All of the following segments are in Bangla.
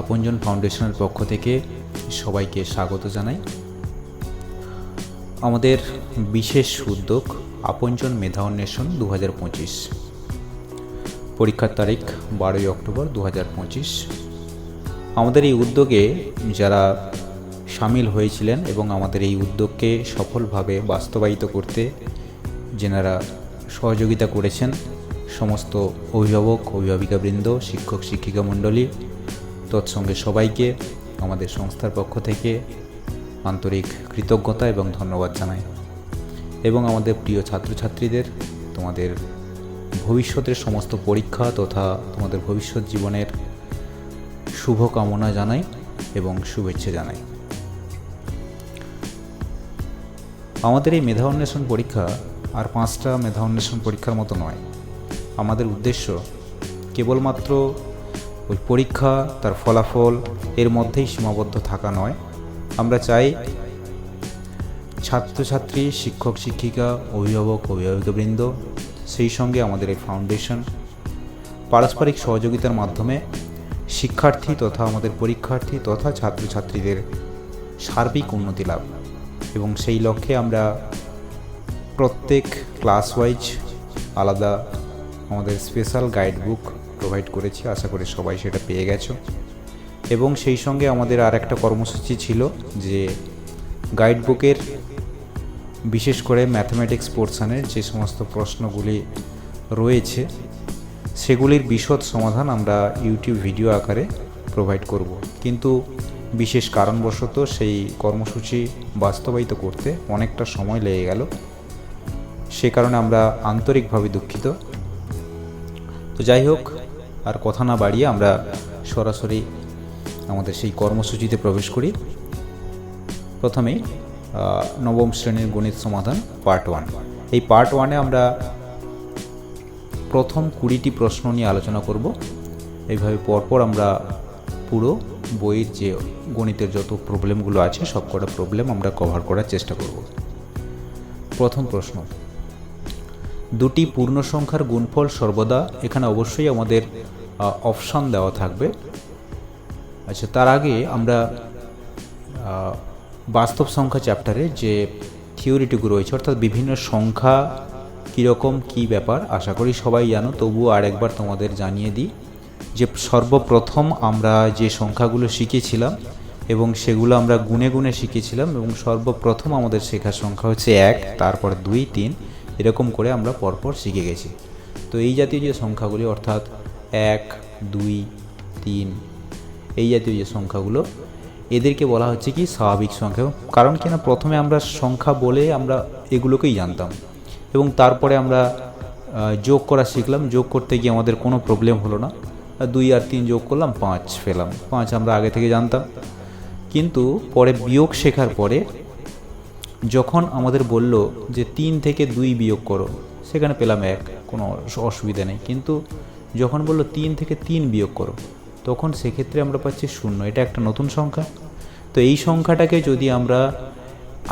আপনজন ফাউন্ডেশনের পক্ষ থেকে সবাইকে স্বাগত জানাই। আমাদের বিশেষ উদ্যোগ আপনজন মেধা অন্বেষণ দু হাজার পঁচিশ। পরীক্ষার তারিখ বারোই অক্টোবর দু হাজার পঁচিশ। আমাদের এই উদ্যোগে যারা সামিল হয়েছিলেন এবং আমাদের এই উদ্যোগকে সফলভাবে বাস্তবায়িত করতে যেনারা সহযোগিতা করেছেন, সমস্ত অভিভাবক, অভিভাবিকাবৃন্দ, শিক্ষক, শিক্ষিকা মণ্ডলী তৎসঙ্গে সবাইকে, আমাদের সংস্থার পক্ষ থেকে আন্তরিক কৃতজ্ঞতা এবং ধন্যবাদ জানাই। এবং আমাদের প্রিয় ছাত্রছাত্রীদের, তোমাদের ভবিষ্যতের সমস্ত পরীক্ষা তথা তোমাদের ভবিষ্যৎ জীবনের শুভকামনা জানাই এবং শুভেচ্ছা জানাই। আমাদের এই মেধা অন্বেষণ পরীক্ষা আর পাঁচটা মেধা অন্বেষণ পরীক্ষার মতো নয়। আমাদের উদ্দেশ্য কেবলমাত্র ওই পরীক্ষা, তার ফলাফল, এর মধ্যেই সীমাবদ্ধ থাকা নয়। আমরা চাই ছাত্রছাত্রী, শিক্ষক, শিক্ষিকা, অভিভাবক অভিভাবিকাবৃন্দ সেই সঙ্গে আমাদের এই ফাউন্ডেশন, পারস্পরিক সহযোগিতার মাধ্যমে শিক্ষার্থী তথা আমাদের পরীক্ষার্থী তথা ছাত্রছাত্রীদের সার্বিক উন্নতি লাভ। এবং সেই লক্ষ্যে আমরা প্রত্যেক ক্লাস ওয়াইজ আলাদা আমাদের স্পেশাল গাইড বুক প্রোভাইড করেছি, আশা করি সবাই সেটা পেয়ে গেছো। এবং সেই সঙ্গে আমাদের আর একটা কর্মসূচি ছিল যে গাইড বুকের বিশেষ করে ম্যাথমেটিক্স পোর্শনের যে সমস্ত প্রশ্নগুলি রয়েছে, সেগুলির বিশদ সমাধান আমরা ইউটিউব ভিডিও আকারে প্রোভাইড করব। কিন্তু বিশেষ কারণবশত সেই কর্মসূচি বাস্তবায়িত করতে অনেকটা সময় লেগে গেল। সে কারণে আমরা আন্তরিকভাবে দুঃখিত। তো যাই হোক আর কথা না বাড়িয়ে আমরা সরাসরি আমাদের সেই কর্মসূচিতে প্রবেশ করি। প্রথমেই নবম শ্রেণির গণিত সমাধান পার্ট ওয়ান এই পার্ট ওয়ানে আমরা প্রথম কুড়িটি প্রশ্ন নিয়ে আলোচনা করব। এইভাবে পরপর আমরা পুরো বইয়ের যে গণিতের যত প্রবলেমগুলো আছে, সব কটা প্রবলেম আমরা কভার করার চেষ্টা করব। প্রথম প্রশ্ন, দুটি পূর্ণ সংখ্যার গুণফল সর্বদা? এখানে অবশ্যই আমাদের অপশান দেওয়া থাকবে। আচ্ছা তার আগে আমরা বাস্তব সংখ্যা চ্যাপ্টারে যে থিওরিটুকু রয়েছে, অর্থাৎ বিভিন্ন সংখ্যা কীরকম, কী ব্যাপার, আশা করি সবাই জানো, তবুও আরেকবার তোমাদের জানিয়ে দিই যে সর্বপ্রথম আমরা যে সংখ্যাগুলো শিখেছিলাম এবং সেগুলো আমরা গুনে গুনে শিখেছিলাম এবং সর্বপ্রথম আমাদের শেখার সংখ্যা হচ্ছে এক, তারপর দুই, তিন, এরকম করে আমরা পরপর শিখে গেছি। তো এই জাতীয় যে সংখ্যাগুলি, অর্থাৎ এক, দুই, তিন। এই জাতীয় যে সংখ্যাগুলো, এদেরকে বলা হচ্ছে কি স্বাভাবিক সংখ্যা। কারণ কিনা প্রথমে আমরা সংখ্যা বলে আমরা এগুলোকেই জানতাম। এবং তারপরে আমরা যোগ করা শিখলাম। যোগ করতে গিয়ে আমাদের কোনো প্রবলেম হলো না। দুই আর তিন যোগ করলাম, পাঁচ পেলাম। পাঁচ আমরা আগে থেকে জানতাম। কিন্তু পরে বিয়োগ শেখার পরে যখন আমাদের বলল যে তিন থেকে দুই বিয়োগ করো, সেখানে পেলাম এক, কোনো অসুবিধা নেই। কিন্তু যখন বলল তিন থেকে তিন বিয়োগ করো, তখন সেক্ষেত্রে আমরা পাচ্ছি শূন্য। এটা একটা নতুন সংখ্যা। তো এই সংখ্যাটাকে যদি আমরা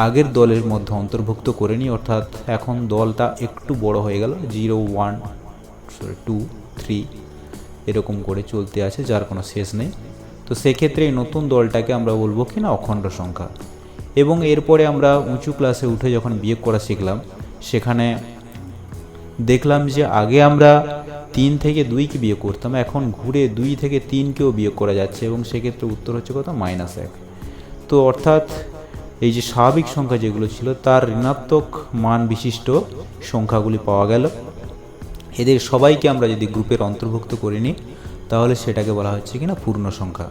আগের দলের মধ্যে অন্তর্ভুক্ত করে নিই, অর্থাৎ এখন দলটা একটু বড় হয়ে গেল, zero, one, sorry, two, three, এরকম করে চলতে আছে, যার কোনো শেষ নেই। তো সেক্ষেত্রে এই নতুন দলটাকে আমরা বলব কি না অখণ্ড সংখ্যা। এবং এরপরে আমরা উঁচু ক্লাসে উঠে যখন বিয়োগ করা শিখলাম, সেখানে দেখলাম যে আগে আমরা তিন থেকে দুইকে বিয়োগ করতাম। এখন ঘুরে দুই থেকে তিনকেও বিয়োগ করা যাচ্ছে এবং সেক্ষেত্রে উত্তর হচ্ছে কত? মাইনাস এক। তো অর্থাৎ এই যে স্বাভাবিক সংখ্যা যেগুলো ছিল, তার ঋণাত্মক মান বিশিষ্ট সংখ্যাগুলি পাওয়া গেল। এদের সবাইকে আমরা যদি গ্রুপের অন্তর্ভুক্ত করে নিই, তাহলে সেটাকে বলা হচ্ছে কিনা? পূর্ণ সংখ্যা।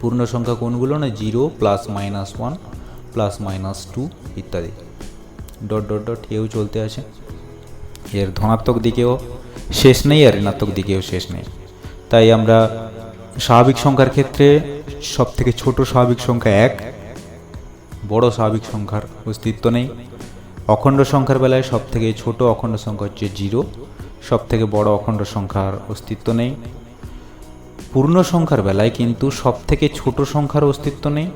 পূর্ণ সংখ্যা কোনগুলো না? Zero plus minus one plus minus two ইত্যাদি। ডট ডট ডট, এও চলতে আছে। এর ধনাত্মক দিকেও শেষ নেই, আর ঋণাত্মক দিকেও শেষ নেই। তাই আমরা স্বাভাবিক সংখ্যার ক্ষেত্রে সব থেকে ছোট স্বাভাবিক সংখ্যা এক, বড় স্বাভাবিক সংখ্যার অস্তিত্ব নেই। অখণ্ড সংখ্যার বেলায় সব থেকে ছোট অখণ্ড সংখ্যা হচ্ছে জিরো সব থেকে বড় অখণ্ড সংখ্যার অস্তিত্ব নেই। পূর্ণ সংখ্যার বেলায় কিন্তু সব থেকে ছোট সংখ্যার অস্তিত্ব নেই,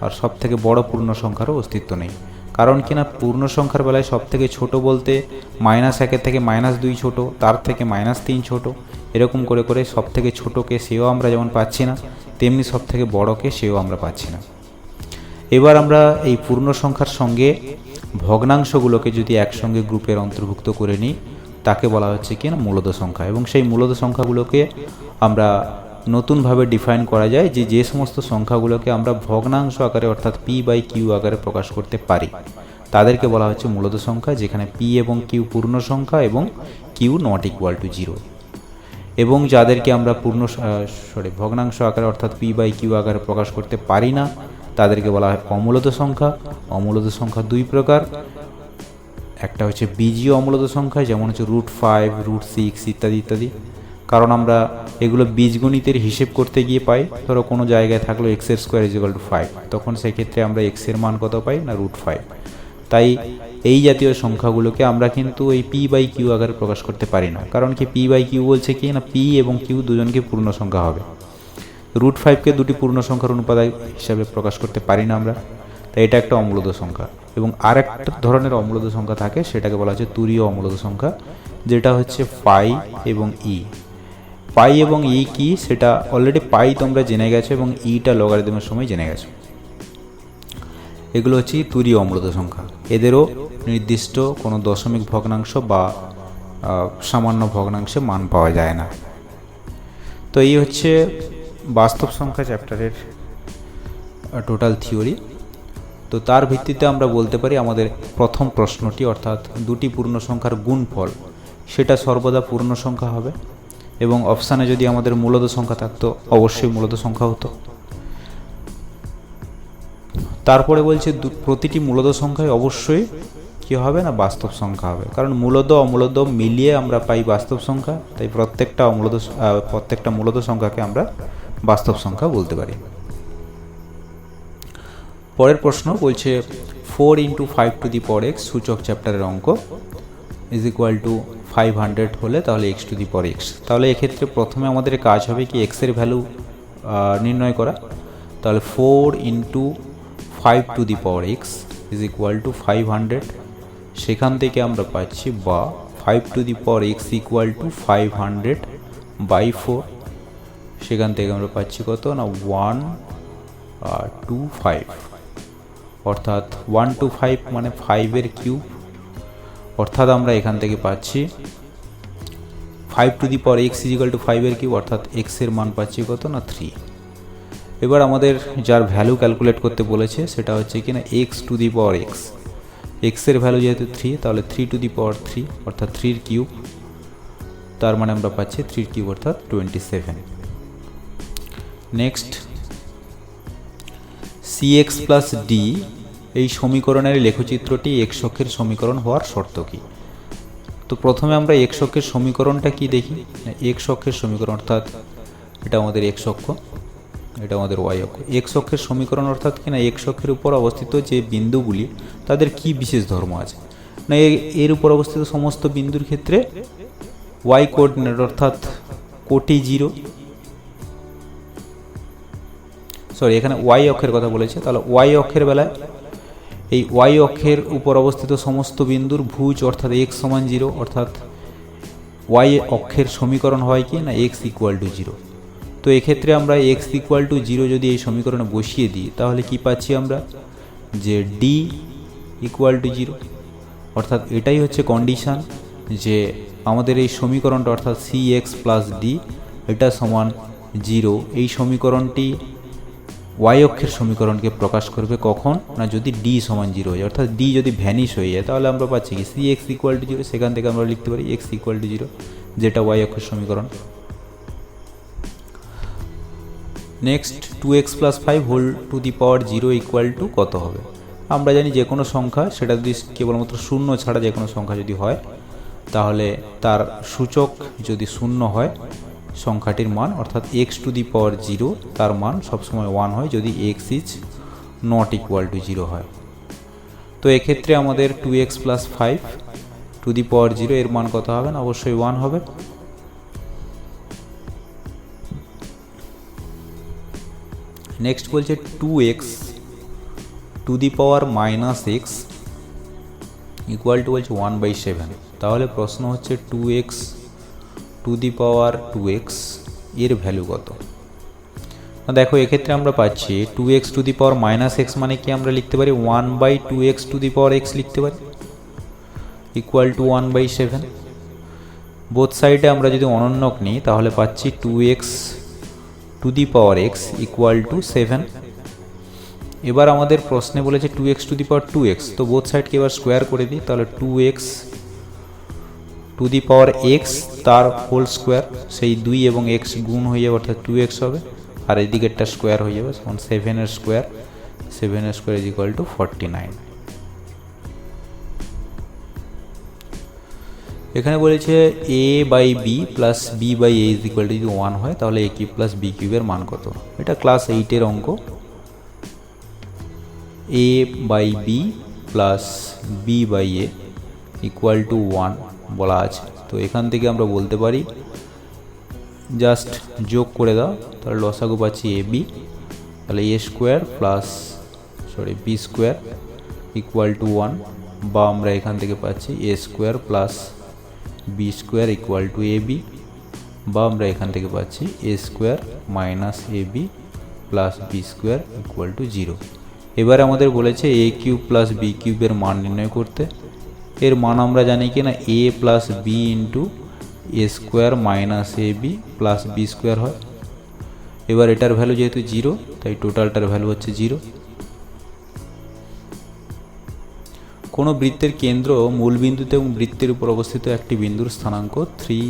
আর সব থেকে বড় পূর্ণ সংখ্যারও অস্তিত্ব নেই। কারণ কিনা পূর্ণ সংখ্যার বেলায় সব থেকে ছোট বলতে মাইনাস একের থেকে মাইনাস দুই ছোট, তার থেকে মাইনাস তিন ছোট, এরকম করে করে সব থেকে ছোটোকে সেও আমরা যেমন পাচ্ছি না, তেমনি সব থেকে বড়কে সেও আমরা পাচ্ছি না। এবার আমরা এই পূর্ণ সংখ্যার সঙ্গে ভগ্নাংশগুলোকে যদি একসঙ্গে গ্রুপের অন্তর্ভুক্ত করে নিই, তাকে বলা হচ্ছে কি না মূলত সংখ্যা। এবং সেই মূলত সংখ্যাগুলোকে আমরা নতুনভাবে ডিফাইন করা যায় যে যে সমস্ত সংখ্যাগুলোকে আমরা ভগ্নাংশ আকারে অর্থাৎ পি বাই কিউ আকারে প্রকাশ করতে পারি। তাদেরকে বলা হচ্ছে মূলত সংখ্যা, যেখানে পি এবং কিউ পূর্ণ সংখ্যা এবং Q not equal to zero এবং যাদেরকে আমরা পূর্ণ সরি ভগ্নাংশ আকারে অর্থাৎ পি বাই কিউ আকারে প্রকাশ করতে পারি না, তাদেরকে বলা হয় অমূলত সংখ্যা। অমূলত সংখ্যা দুই প্রকার। একটা হচ্ছে বীজীয় অমূলত সংখ্যা, যেমন হচ্ছে রুট ফাইভ রুট সিক্স ইত্যাদি ইত্যাদি। কারণ আমরা এগুলো বীজগণিতের হিসেব করতে গিয়ে পাই। ধরো কোনো জায়গায় থাকল এক্সের স্কোয়ার ইজিক্যাল টু ফাইভ তখন সেক্ষেত্রে আমরা এক্সের মান কত পাই না রুট ফাইভ তাই এই জাতীয় সংখ্যাগুলোকে আমরা কিন্তু এই পি বাই কিউ আকারে প্রকাশ করতে পারি না। কারণ কি পি বাই কিউ বলছে কি না? পি এবং কিউ দুজনকে পূর্ণ সংখ্যা হবে। রুট ফাইভকে দুটি পূর্ণ সংখ্যার অনুপাদায় হিসাবে প্রকাশ করতে পারি না আমরা। তাই এটা একটা অমূলদ সংখ্যা। এবং আর একটা ধরনের অমূলদ সংখ্যা থাকে, সেটাকে বলা হচ্ছে তুরীয় অমূলদ সংখ্যা, যেটা হচ্ছে ফাই এবং ই পাই এবং ই কি, সেটা অলরেডি পাই তোমরা জেনে গেছো এবং ইটা লগারিদমের সময় জেনে গেছো। এগুলো হচ্ছে তুরীয় অমূলদ সংখ্যা। এদেরও নির্দিষ্ট কোনো দশমিক ভগ্নাংশ বা সামান্য ভগ্নাংশে মান পাওয়া যায় না। তো এই হচ্ছে বাস্তব সংখ্যা চ্যাপ্টারের টোটাল থিওরি তো তার ভিত্তিতে আমরা বলতে পারি আমাদের প্রথম প্রশ্নটি, অর্থাৎ দুটি পূর্ণ সংখ্যার গুণফল, সেটা সর্বদা পূর্ণ সংখ্যা হবে। এবং অপশানে যদি আমাদের মূলত সংখ্যা থাকতো, অবশ্যই মূলত সংখ্যা হতো। তারপরে বলছে প্রতিটি মূলত সংখ্যায় অবশ্যই কি হবে না, বাস্তব সংখ্যা হবে। কারণ মূলত অমূলত মিলিয়ে আমরা পাই বাস্তব সংখ্যা, তাই প্রত্যেকটা অমূলত প্রত্যেকটা মূলত সংখ্যাকে আমরা বাস্তব সংখ্যা বলতে পারি। পরের প্রশ্ন বলছে four into five to the power x সূচক চ্যাপ্টারের অঙ্ক। Is equal to five hundred হলে তাহলে এক্স টু দি পর এক্স তাহলে এক্ষেত্রে প্রথমে আমাদের কাজ হবে কি এক্সের ভ্যালু নির্ণয় করা। তাহলে four into five to the power x is equal to five hundred সেখান থেকে আমরা পাচ্ছি বা five to the power x equal to five hundred by four সেখান থেকে আমরা পাচ্ছি কত? না ওয়ান টু ফাইভ অর্থাৎ ওয়ান টু ফাইভ মানে ফাইভের কিউব অর্থাৎ আমরা এখান থেকে পাচ্ছি five to the power x equal to ফাইভের কিউব অর্থাৎ এক্সের মান পাচ্ছি কত না থ্রি এবার আমাদের যার ভ্যালু ক্যালকুলেট করতে বলেছে, সেটা হচ্ছে কি না x to the power x এক্সের ভ্যালু যেহেতু থ্রি তাহলে three to the power three অর্থাৎ থ্রির কিউব তার মানে আমরা পাচ্ছি থ্রির কিউব অর্থাৎ twenty seven next C x plus D এই সমীকরণের লেখচিত্রটি এক্স অক্ষের সমীকরণ হওয়ার শর্ত কী? তো প্রথমে আমরা এক্স অক্ষের সমীকরণটা কি দেখি? এক্স অক্ষের সমীকরণ, অর্থাৎ এটা আমাদের এক্স অক্ষ এটা আমাদের ওয়াই অক্ষ। এক্স অক্ষের সমীকরণ অর্থাৎ কিনা এক্স অক্ষের উপর অবস্থিত যে বিন্দুগুলি, তাদের কি বিশেষ ধর্ম আছে? না এর উপর অবস্থিত সমস্ত বিন্দুর ক্ষেত্রে ওয়াই কোঅর্ডিনেট অর্থাৎ কোটি জিরো, সরি, এখানে ওয়াই অক্ষের কথা বলেছে, তাহলে ওয়াই অক্ষের বেলায় এই ওয়াই অক্ষের উপর অবস্থিত সমস্ত বিন্দুর ভুজ অর্থাৎ এক্স সমান জিরো অর্থাৎ ওয়াই অক্ষের সমীকরণ হয় কি না এক্স ইকুয়াল টু জিরো তো এক্ষেত্রে আমরা এক্স ইকুয়াল টু জিরো যদি এই সমীকরণে বসিয়ে দিই, তাহলে কি পাচ্ছি আমরা? যে ডি ইকুয়াল টু জিরো অর্থাৎ এটাই হচ্ছে কন্ডিশান যে আমাদের এই সমীকরণটা অর্থাৎ সি এক্স প্লাস ডি এটা সমান জিরো এই সমীকরণটি ওয়াই অক্ষের সমীকরণকে প্রকাশ করবে কখন? না যদি ডি সমান জিরো হয়ে যায় অর্থাৎ ডি যদি ভ্যানিশ হয়ে যায়, তাহলে আমরা পাচ্ছি কি? C x equal to zero সেখান থেকে আমরা লিখতে পারি এক্স ইকুয়াল টু জিরো যেটা ওয়াই অক্ষের সমীকরণ। Next two x plus five whole to the power zero equal to কত হবে? আমরা জানি যে কোনো সংখ্যা, সেটা যদি কেবলমাত্র শূন্য ছাড়া যে কোনো সংখ্যা যদি হয়, তাহলে তার সূচক যদি শূন্য হয় সংখ্যাটির মান, অর্থাৎ x to the power zero তার মান সবসময় ওয়ান হয় যদি x is not equal to zero হয়। তো এক্ষেত্রে আমাদের two x plus five to the power zero এর মান কত হবে না? অবশ্যই ওয়ান হবে। নেক্সট বলছে two x to the power minus x equal to বলছে ওয়ান বাই সেভেন তাহলে প্রশ্ন হচ্ছে two x to the power two এক্সের ভ্যালু কত? দেখো, এক্ষেত্রে আমরা পাচ্ছি two x to the power minus x মানে কি আমরা লিখতে পারি? One by two x to the power x লিখতে পারি? Equal to one by seven both সাইডে আমরা যদি অনন্যক নিই, তাহলে পাচ্ছি two x to the power x equal to seven এবার আমাদের প্রশ্নে বলেছে two x to the power two x, তো বোথ সাইডকে এবার স্কোয়ার করে দিই, তাহলে two x to the power x তার হোল স্কোয়ার সেই দুই এবং এক্স গুণ হয়ে যাবে, অর্থাৎ টু এক্স হবে। আর এই দিকেরটা স্কোয়ার হয়ে যাবে তখন সেভেনের স্কোয়ার সেভেনের square is equal to forty nine এখানে বলেছে A by B plus B by A is equal to যদি ওয়ান হয়, তাহলে এ কিউব প্লাস বি কিউবের মান কত? এটা ক্লাস এইটের অঙ্ক। A by B plus B by A equal to one বলা আছে। তো এখান থেকে আমরা বলতে পারি জাস্ট যোগ করে দাও, তাহলে লসাগু পাচ্ছি এ বি, তাহলে A square plus sorry B square equal to one বা আমরা এখান থেকে পাচ্ছি A square plus B square equal to A B, বা আমরা এখান থেকে পাচ্ছি A square minus A B plus B square equal to zero এবার আমাদের বলেছে এ কিউব প্লাস বি কিউবের মান নির্ণয় করতে। এর মান আমরা জানি কি না? A plus B into A square minus A B plus B square হয়। এবার এটার ভ্যালু যেহেতু জিরো তাই টোটালটার ভ্যালু হচ্ছে জিরো কোনো বৃত্তের কেন্দ্র মূল বিন্দুতে এবং বৃত্তের উপর অবস্থিত একটি বিন্দুর স্থানাঙ্ক থ্রি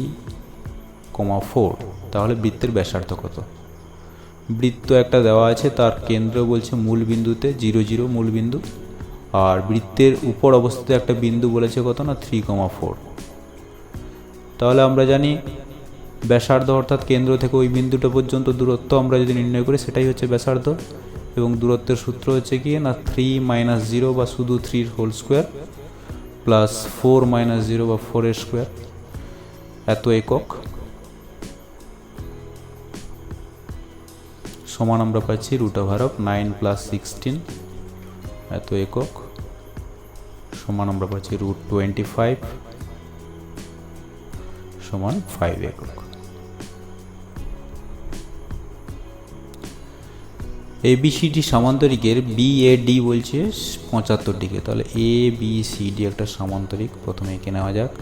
কমা ফোর তাহলে বৃত্তের ব্যাসার্ধ কত? বৃত্ত একটা দেওয়া আছে, তার কেন্দ্র বলছে মূল বিন্দুতে জিরো জিরো মূল বিন্দু আর বৃত্তের উপর অবস্থিত একটা বিন্দু বলেছে কত না? থ্রি কমা ফোর তাহলে আমরা জানি ব্যাসার্ধ অর্থাৎ কেন্দ্র থেকে ওই বিন্দুটা পর্যন্ত দূরত্ব আমরা যদি নির্ণয় করি, সেটাই হচ্ছে ব্যাসার্ধ। এবং দূরত্বের সূত্র হচ্ছে কি না থ্রি মাইনাস জিরো বা শুধু থ্রির whole square plus four minus zero বা ফোরের স্কোয়ার এত একক। সমান আমরা পাচ্ছি root over of nine plus sixteen এত একক। সমান আমরা পাচ্ছি রুট টোয়েন্টি ফাইভ সমান ফাইভ একক। এবিসিডি সামান্তরিকের বি এ ডি বলছে পঁচাত্তর ডিগ্রি তাহলে এ বি সি ডি একটা সামান্তরিক। প্রথমে এঁকে নেওয়া যাক।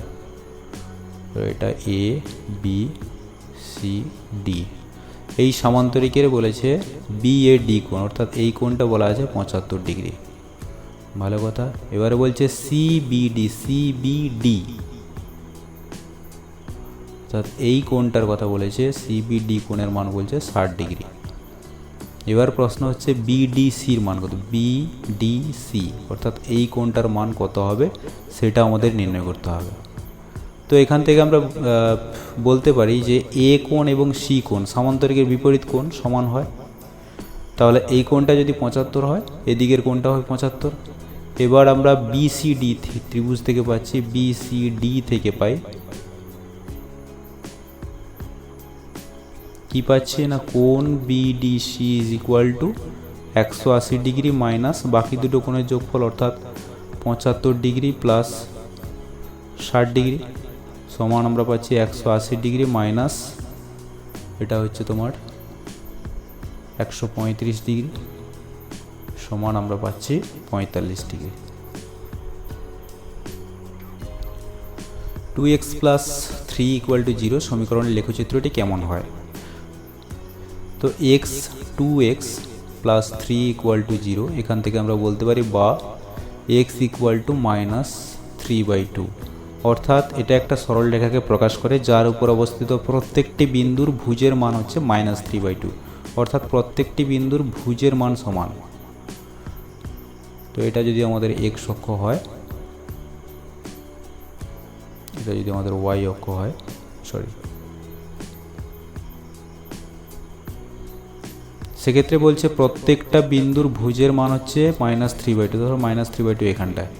তো এটা এ বি সি ডি এই সামান্তরিকের বলেছে বি এ ডি কোণ। অর্থাৎ এই কোণটা বলা আছে পঁচাত্তর ডিগ্রি। ভালো কথা। এবারে বলছে CBD B D C B D অর্থাৎ এই কোণটার কথা বলেছে সিবিডি কোণের মান বলছে ষাট ডিগ্রি। এবার প্রশ্ন হচ্ছে বিডিসির মান কত? বিডিসি অর্থাৎ এই কোণটার মান কত হবে সেটা আমাদের নির্ণয় করতে হবে। তো এখান থেকে আমরা বলতে পারি যে এ কোণ এবং সি কোণ সামান্তরিকের বিপরীত কোণ সমান হয়। তাহলে এই কোণটা যদি পঁচাত্তর হয়, এদিকের কোণটা হয় পঁচাত্তর। এবার আমরা বিসিডি ত্রিভুজ থেকে পাচ্ছি। বিসিডি থেকে পাই। কি পাচ্ছি না? কোন বিডিসি ইজ ইকুয়াল টু একশো আশি ডিগ্রি মাইনাস বাকি দুটো কোণের যোগফল অর্থাৎ পঁচাত্তর ডিগ্রি প্লাস ষাট ডিগ্রি সমান আমরা পাচ্ছি একশো আশি ডিগ্রি মাইনাস এটা হচ্ছে তোমার একশো পঁয়ত্রিশ ডিগ্রি। সমান আমরা পাচ্ছি পঁয়তাল্লিশ degree. Two x plus three equal to zero সমীকরণের লেখচিত্রটি কেমন হয়? তো x two x plus three equal to zero এখান থেকে আমরা বলতে পারি বা x equal to minus three by two অর্থাৎ এটা একটা সরল রেখাকে প্রকাশ করে, যার উপর অবস্থিত প্রত্যেকটি বিন্দুর ভুজের মান হচ্ছে মাইনাস থ্রি বাই টু অর্থাৎ প্রত্যেকটি বিন্দুর ভুজের মান সমান। তো এটা যদি আমাদের এক্স অক্ষ হয়, এটা যদি আমাদের ওয়াই অক্ষ হয় সরি সেক্ষেত্রে বলছে প্রত্যেকটা বিন্দুর ভুজের মান হচ্ছে মাইনাস থ্রি বাই টু ধরো মাইনাস থ্রি বাই টু এখানটায়।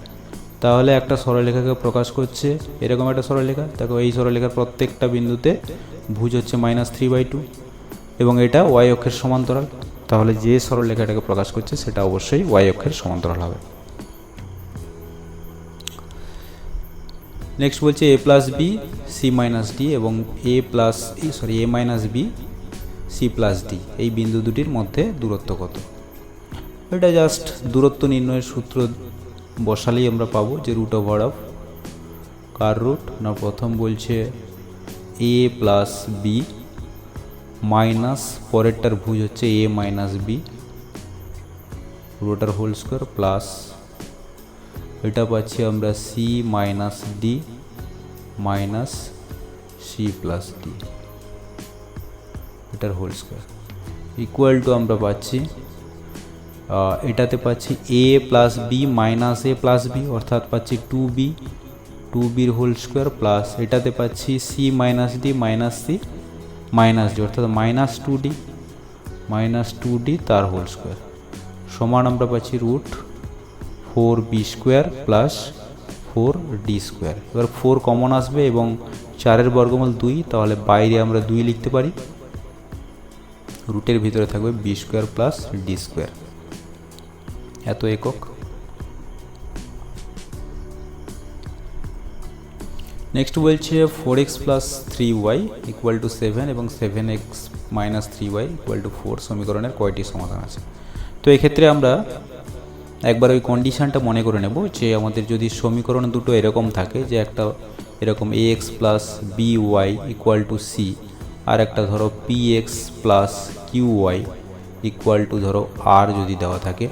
তাহলে একটা সরলরেখাকে প্রকাশ করছে, এরকম একটা সরলরেখা, দেখো এই সরলরেখার প্রত্যেকটা বিন্দুতে ভুজ হচ্ছে মাইনাস থ্রি বাই টু এবং এটা ওয়াই অক্ষের সমান্তরাল। তাহলে যে সরলরেখাটাকে প্রকাশ করছে, সেটা অবশ্যই ওয়াই অক্ষের সমান্তরাল হবে। নেক্সট বলছে A plus B C minus D এবং A plus sorry A minus B C plus D এই বিন্দু দুটির মধ্যে দূরত্ব কত? এটা জাস্ট দূরত্ব নির্ণয়ের সূত্র বসালেই আমরা পাবো যে রুট ওভার অফ কার রুট না, প্রথম বলছে এ প্লাস বি মাইনাস পরেরটার ভুজ হচ্ছে এ মাইনাস বি রোটার হোল স্কোয়ার প্লাস, এটা পাচ্ছি আমরা C minus D minus C plus D, এটার হোল স্কোয়ার। ইকুয়াল টু আমরা পাচ্ছি এটাতে পাচ্ছি A plus B minus A plus B, অর্থাৎ পাচ্ছি টু বি, টু বির হোল স্কোয়ার প্লাস, এটাতে পাচ্ছি C minus D minus C minus D অর্থাৎ minus two D minus two D তার হোল স্কোয়ার সমান আমরা পাচ্ছি root four B square plus four D square এবার ফোর কমন আসবে এবং চারের বর্গমূল দুই, তাহলে বাইরে আমরা দুই লিখতে পারি। রুটের ভিতরে থাকবে B square plus D square এত একক। নেক্সট বলছে four x plus three Y equal to seven এবং seven x minus three Y equal to four সমীকরণের কয়টি সমাধান আছে? তো এক্ষেত্রে আমরা একবার ওই কন্ডিশনটা মনে করে নেব যে আমাদের যদি সমীকরণ দুটো এরকম থাকে যে একটা এরকম A x plus B Y equal to C আর একটা ধরো P x plus Q Y equal to ধরো আর যদি দেওয়া থাকে,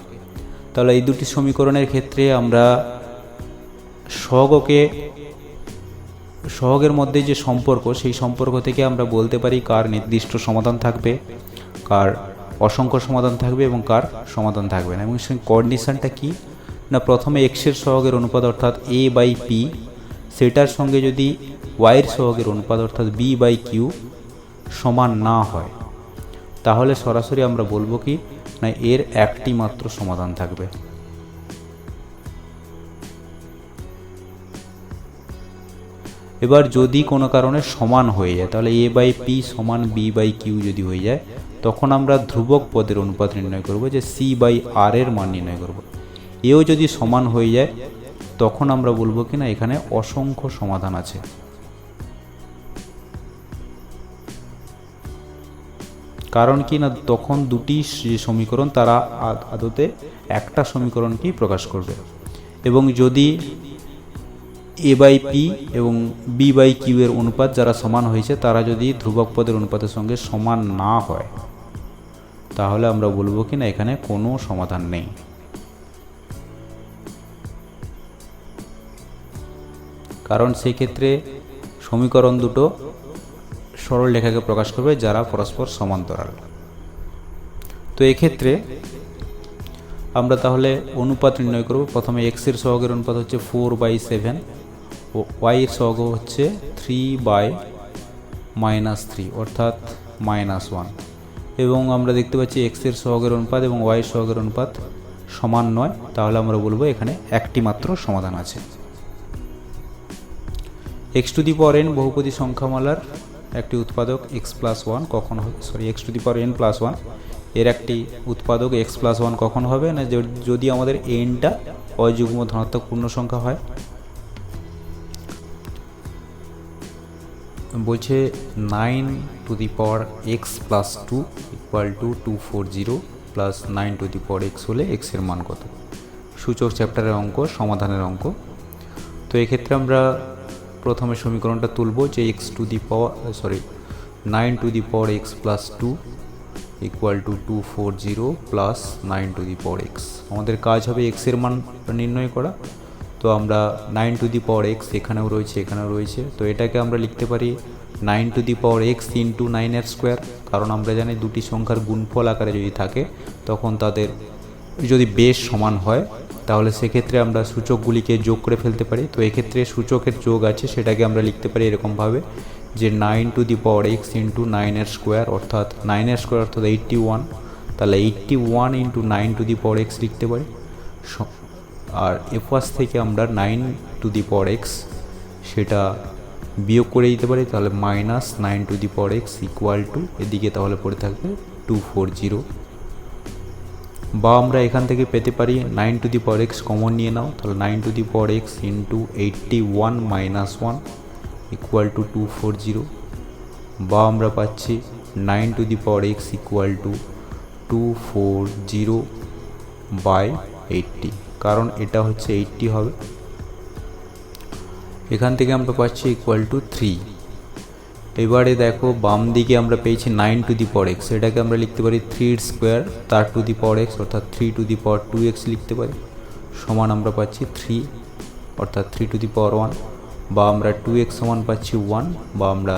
তাহলে এই দুটি সমীকরণের ক্ষেত্রে আমরা সহগকে সহগের মধ্যে যে সম্পর্ক, সেই সম্পর্ক থেকে আমরা বলতে পারি কার নির্দিষ্ট সমাধান থাকবে, কার অসংখ্য সমাধান থাকবে এবং কার সমাধান থাকবে না। এবং সেই কন্ডিশনটা কী? না, প্রথমে এক্সের সহগের অনুপাত অর্থাৎ এ বাই পি সেটার সঙ্গে যদি ওয়াইয়ের সহগের অনুপাত অর্থাৎ বি বাই কিউ সমান না হয়, তাহলে সরাসরি আমরা বলব কি? না, এর একটি মাত্র সমাধান থাকবে। এবার যদি কোনো কারণে সমান হয়ে যায়, তাহলে এ বাই পি সমান বি বাই কিউ যদি হয়ে যায়, তখন আমরা ধ্রুবক পদের অনুপাত নির্ণয় করব যে সি বাই আর এর মান নির্ণয় করব। এও যদি সমান হয়ে যায়, তখন আমরা বলব কি না এখানে অসংখ্য সমাধান আছে। কারণ কি না, তখন দুটি যে সমীকরণ, তারা আদতে একটা সমীকরণকেই প্রকাশ করবে। এবং যদি এ বাই পি এবং বি বাই কিউ এর অনুপাত যারা সমান হয়েছে, তারা যদি ধ্রুবক পদের অনুপাতের সঙ্গে সমান না হয়, তাহলে আমরা বলব কি না এখানে কোনো সমাধান নেই। কারণ সেই ক্ষেত্রে সমীকরণ দুটো সরল রেখাকে প্রকাশ করবে, যারা পরস্পর সমান্তরাল। তো এক্ষেত্রে আমরা তাহলে অনুপাত নির্ণয় করব। প্রথমে এক্সের সহগের অনুপাত হচ্ছে ফোর বাই সেভেন ওয়াই এর সহগ হচ্ছে থ্রি বাই মাইনাস থ্রি অর্থাৎ মাইনাস ওয়ান এবং আমরা দেখতে পাচ্ছি এক্সের সহগের অনুপাত এবং ওয়াই এর সহগের অনুপাত সমান নয়, তাহলে আমরা বলব এখানে একটি মাত্র সমাধান আছে। X to the power n বহুপদী সংখ্যামালার একটি উৎপাদক এক্স প্লাস ওয়ান কখন sorry x to the power n plus ওয়ানের একটি উৎপাদক এক্স প্লাস ওয়ান কখন হবে? না যদি আমাদের এনটা অযুগ্ম ধনাত্মক পূর্ণ সংখ্যা হয় বলছে nine to the power x plus two equal to two four zero plus nine to the power x হলে এক্সের মান কত? সূচক চ্যাপ্টারের অঙ্ক, সমাধানের অঙ্ক। তো এক্ষেত্রে আমরা প্রথমে সমীকরণটা তুলব যে x to the power sorry nine to the power x plus two equal to two four zero plus nine to the power x আমাদের কাজ হবে এক্সের মান নির্ণয় করা। তো আমরা nine to the power x এখানেও রয়েছে এখানেও রয়েছে। তো এটাকে আমরা লিখতে পারি nine to the power x into নাইনের স্কোয়ার কারণ আমরা জানি দুটি সংখ্যার গুণফল আকারে যদি থাকে, তখন তাদের যদি বেশ সমান হয়, তাহলে সেক্ষেত্রে আমরা সূচকগুলিকে যোগ করে ফেলতে পারি। তো এক্ষেত্রে সূচকের যোগ আছে, সেটাকে আমরা লিখতে পারি এরকমভাবে যে nine to the power x into নাইনের স্কোয়ার অর্থাৎ নাইনের স্কোয়ার অর্থাৎ এইট্টি ওয়ান তাহলে eighty one into nine to the power x লিখতে পারি। আর এফাস থেকে আমরা nine to the power x সেটা বিয়োগ করে দিতে পারি, তাহলে মাইনাস নাইন টু দি পর এক্স ইকুয়াল টু এদিকে তাহলে পড়ে থাকবে টু ফোর জিরো বা আমরা এখান থেকে পেতে পারি nine to the power x common নিয়ে নাও, তাহলে nine to the power x into eighty one minus one equal to two four zero বা আমরা পাচ্ছি nine to the power x equal to two four zero by eighty কারণ এটা হচ্ছে এইটটি হবে। এখান থেকে আমরা পাচ্ছি ইকুয়াল টু থ্রি এবারে দেখো, বাম দিকে আমরা পেয়েছি nine to the power x এটাকে আমরা লিখতে পারি থ্রির স্কোয়ার তার টু দি পাওয়ার এক্স অর্থাৎ three to the power two x লিখতে পারি। সমান আমরা পাচ্ছি থ্রি অর্থাৎ three to the power one বা আমরা টু এক্স সমান পাচ্ছি ওয়ান বা আমরা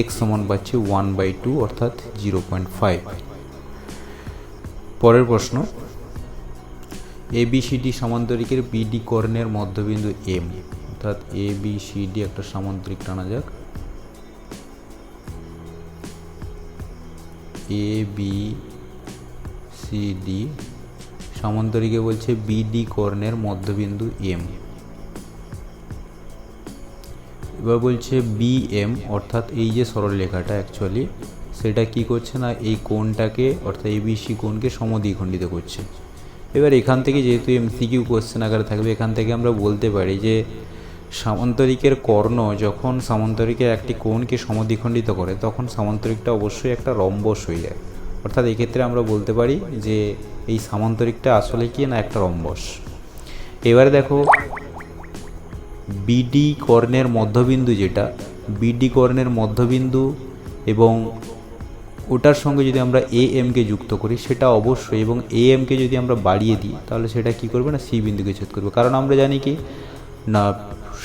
এক্স সমান পাচ্ছি ওয়ান বাই টু অর্থাৎ জিরো পয়েন্ট ফাইভ পরের প্রশ্ন এ বি সি ডি সামান্তরিকের বিডি কর্ণের মধ্যবিন্দু এম অর্থাৎ এ বি সি ডি একটা সামান্তরিক টানা যাক। এ বি সি ডি সামান্তরিকে বলছে বিডি কর্ণের মধ্যবিন্দু এম এবার বলছে বি এম অর্থাৎ এই যে সরলরেখাটা অ্যাকচুয়ালি সেটা কি করছে না এই কোণটাকে অর্থাৎ এবিসি কোণকে সমদ্বিখণ্ডিত করছে। এবার এখান থেকে যেহেতু এমসিকিউ কোশ্চেন আকারে থাকবে, এখান থেকে আমরা বলতে পারি যে সামান্তরিকের কর্ণ যখন সামান্তরিকের একটি কোণকে সমদ্বিখণ্ডিত করে, তখন সামান্তরিকটা অবশ্যই একটা রম্বস হয়ে যায়। অর্থাৎ এক্ষেত্রে আমরা বলতে পারি যে এই সামান্তরিকটা আসলে কি না একটা রম্বস। এবারে দেখো বিডি কর্ণের মধ্যবিন্দু যেটা বিডি কর্ণের মধ্যবিন্দু এবং ওটার সঙ্গে যদি আমরা এ এমকে যুক্ত করি, সেটা অবশ্যই, এবং এ এমকে যদি আমরা বাড়িয়ে দিই, তাহলে সেটা কি করবে না? সি বিন্দুকে ছেদ করবে। কারণ আমরা জানি কি, না,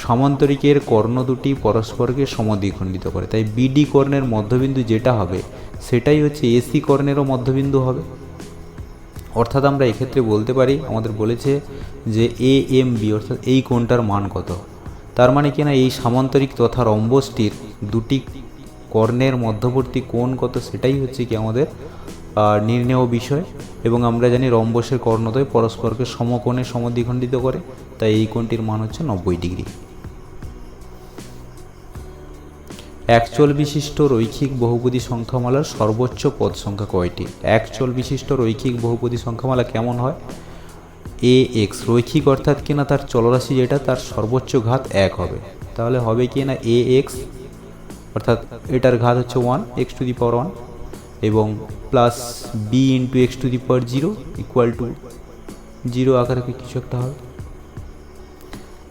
সমান্তরিকের কর্ণ দুটি পরস্পরকে সমদ্বিখণ্ডিত করে। তাই বিডি কর্ণের মধ্যবিন্দু যেটা হবে, সেটাই হচ্ছে এসি কর্ণেরও মধ্যবিন্দু হবে। অর্থাৎ আমরা এক্ষেত্রে বলতে পারি, আমাদের বলেছে যে এ এম বি অর্থাৎ এই কোণটার মান কত? তার মানে কি না, এই সামান্তরিক তথা রম্বসটির দুটি কর্ণের মধ্যবর্তী কোণ কত সেটাই হচ্ছে কি আমাদের নির্ণেয় বিষয়। এবং আমরা জানি রম্বসের কর্ণদ্বয় পরস্পরকে সমকোণে সমদ্বিখণ্ডিত করে, তাই এই কোণটির মান হচ্ছে নব্বই ডিগ্রি। একচল বিশিষ্ট রৈখিক বহুপদী সংখ্যামালার সর্বোচ্চ পদ সংখ্যা কয়টি? একচল বিশিষ্ট রৈখিক বহুপদী সংখ্যামালা কেমন হয়? এ, এক্স, রৈখিক অর্থাৎ কিনা তার চলরাশি যেটা, তার সর্বোচ্চ ঘাত এক হবে। তাহলে হবে কি না? এ, এক্স অর্থাৎ এটার ঘাত হচ্ছে one x to the power one এবং plus b into x to the power zero equal to zero আকারে কিছু একটা হবে।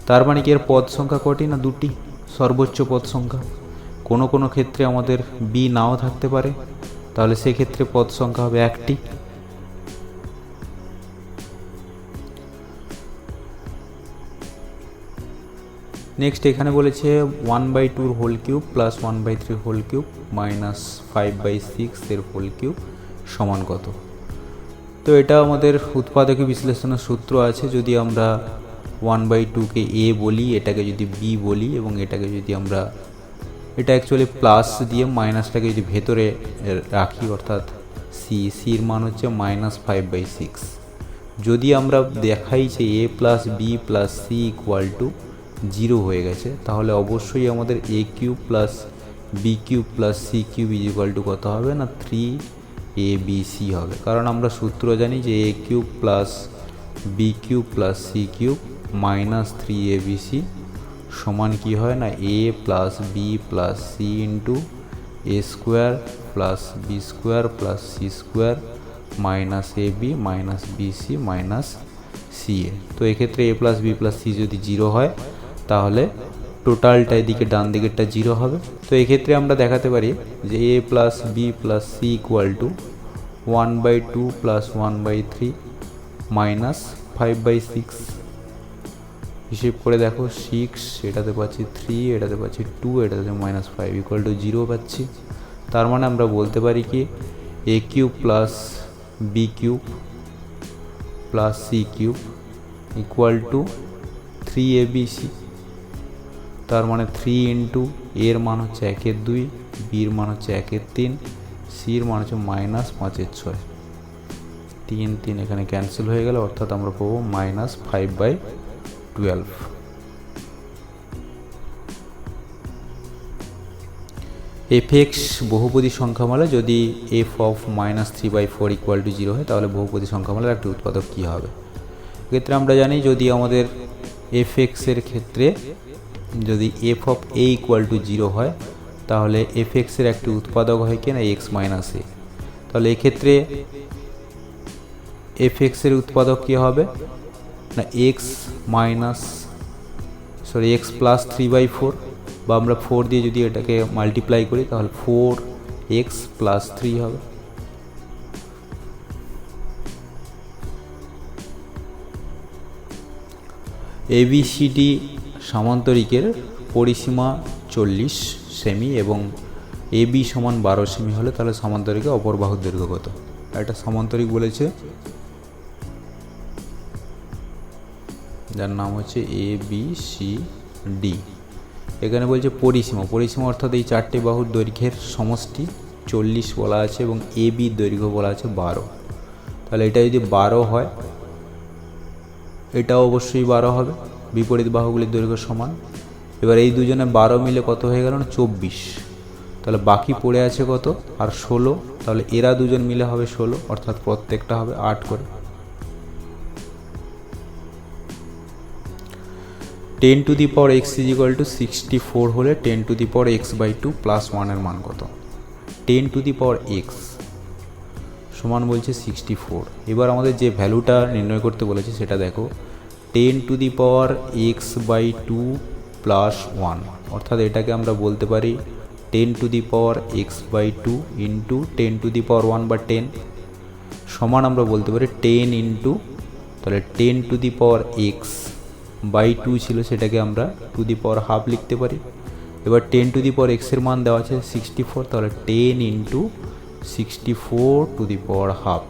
তার মানে কি এর পদ সংখ্যা কটি না দুটি? সর্বোচ্চ পদ সংখ্যা। কোনো কোনো ক্ষেত্রে আমাদের বি নাও থাকতে পারে। তাহলে সেক্ষেত্রে পদ সংখ্যা হবে একটি। নেক্সট এখানে বলেছে one by tour whole cube plus one by three whole cube minus five by six এর হোল কিউব সমান কত? তো এটা আমাদের উৎপাদকীয় বিশ্লেষণের সূত্র আছে। যদি আমরা ওয়ান বাই টুকে এ বলি, এটাকে যদি বি বলি এবং এটাকে যদি আমরা, এটা অ্যাকচুয়ালি প্লাস দিয়ে মাইনাসটাকে যদি ভেতরে রাখি, অর্থাৎ সি সির মান হচ্ছে মাইনাস ফাইভ বাই সিক্স যদি আমরা দেখাই যে a plus b plus c equal to zero হয়ে গেছে, তাহলে অবশ্যই আমাদের a cube plus b cube plus c cube equal to কত হবে না? থ্রি এ বি সি হবে। কারণ আমরা সূত্র জানি যে a cube plus b cube plus c cube minus three a b c সমান কি হয় না? A plus b plus c into a square plus b square plus c square minus a b minus b c minus c a তো এক্ষেত্রে a plus b plus c যদি জিরো হয় তাহলে টোটালটা এদিকে ডান দিকেরটা জিরো হবে। তো এক্ষেত্রে আমরা দেখাতে পারি যে a plus b plus c equal to one by two plus one by three minus five by six. হিসেব করে দেখো, সিক্স, এটাতে পাচ্ছি থ্রি, এটাতে পাচ্ছি টু, এটাতে minus five equal to zero পাচ্ছি। তার মানে আমরা বলতে পারি কি, a cube plus b cube plus c cube equal to three a b c. তার মানে থ্রি ইন্টু এর মান হচ্ছে একের দুই বির মান হচ্ছে একের তিন সির মান হচ্ছে মাইনাস পাঁচের ছয়। তিন তিন এখানে ক্যান্সেল হয়ে গেল অর্থাৎ আমরা পাবো minus five by twelve f x বহুপদী সংখ্যামালা যদি f of minus three by four equal to zero হয়, তাহলে বহুপদী সংখ্যামালার একটি উৎপাদক কী হবে? এক্ষেত্রে আমরা জানি যদি আমাদের এফ এক্সের ক্ষেত্রে যদি f of a equal to zero হয়, তাহলে এফ এক্সের একটি উৎপাদক হয় কি না এক্স মাইনাস এ তাহলে এক্ষেত্রে এফ এক্সের উৎপাদক কী হবে? না x minus sorry x plus three by four বা আমরা ফোর দিয়ে যদি এটাকে মাল্টিপ্লাই করি, তাহলে ফোর এক্স প্লাস থ্রি হবে। এবিসিডি সামান্তরিকের পরিসীমা চল্লিশ সেমি এবং এবি সমান বারো সেমি হলে তাহলে সামান্তরিকে অপর বাহুর দৈর্ঘ্য কত? একটা সামান্তরিক বলেছে। যার নাম হচ্ছে এ বি সি ডি। এখানে বলছে পরিসীমা। পরিসীমা অর্থাৎ এই চারটি বাহুর দৈর্ঘ্যের সমষ্টি চল্লিশ বলা আছে এবং এ বি দৈর্ঘ্য বলা আছে বারো। তাহলে এটা যদি বারো হয়, এটাও অবশ্যই বারো হবে। বিপরীত বাহুগুলির দৈর্ঘ্য সমান। এবার এই দুজনে বারো মিলে কত হয়ে গেল? না চব্বিশ। তাহলে বাকি পড়ে আছে কত? আর ষোলো। তাহলে এরা দুজন মিলে হবে ষোলো, অর্থাৎ প্রত্যেকটা হবে আট করে। Ten to the power x is equal to sixty four হলে ten to the power x by two plus ওয়ানের মান কত? Ten to the power x সমান বলছে সিক্সটি ফোর। এবার আমাদের যে ভ্যালুটা নির্ণয় করতে বলেছে সেটা দেখো। Ten to the power x by two plus one অর্থাৎ এটাকে আমরা বলতে পারি ten to the power x by two into ten to the power one বা টেন সমান আমরা বলতে পারি টেন ইন্টু তাহলে ten to the power x by two ছিল সেটাকে আমরা টু দি পাওয়ার হাফ লিখতে পারি। এবার টেন টু দি পাওয়ার এক্সের মান দেওয়া আছে সিক্সটি ফোর তাহলে ten into sixty four to the power half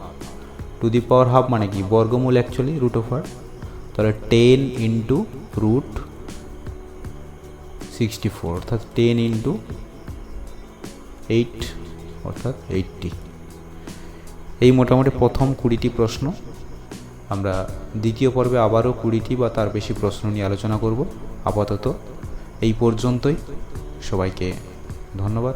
to the power half মানে কি? বর্গমূল অ্যাকচুয়ালি রুট ওভার তাহলে ten into root sixty four অর্থাৎ টেন ইন্টু এইট অর্থাৎ এইটটি এই মোটামুটি প্রথম কুড়িটি প্রশ্ন। আমরা দ্বিতীয় পর্বে আবারও কুড়িটি বা তার বেশি প্রশ্ন নিয়ে আলোচনা করব। আপাতত এই পর্যন্তই। সবাইকে ধন্যবাদ।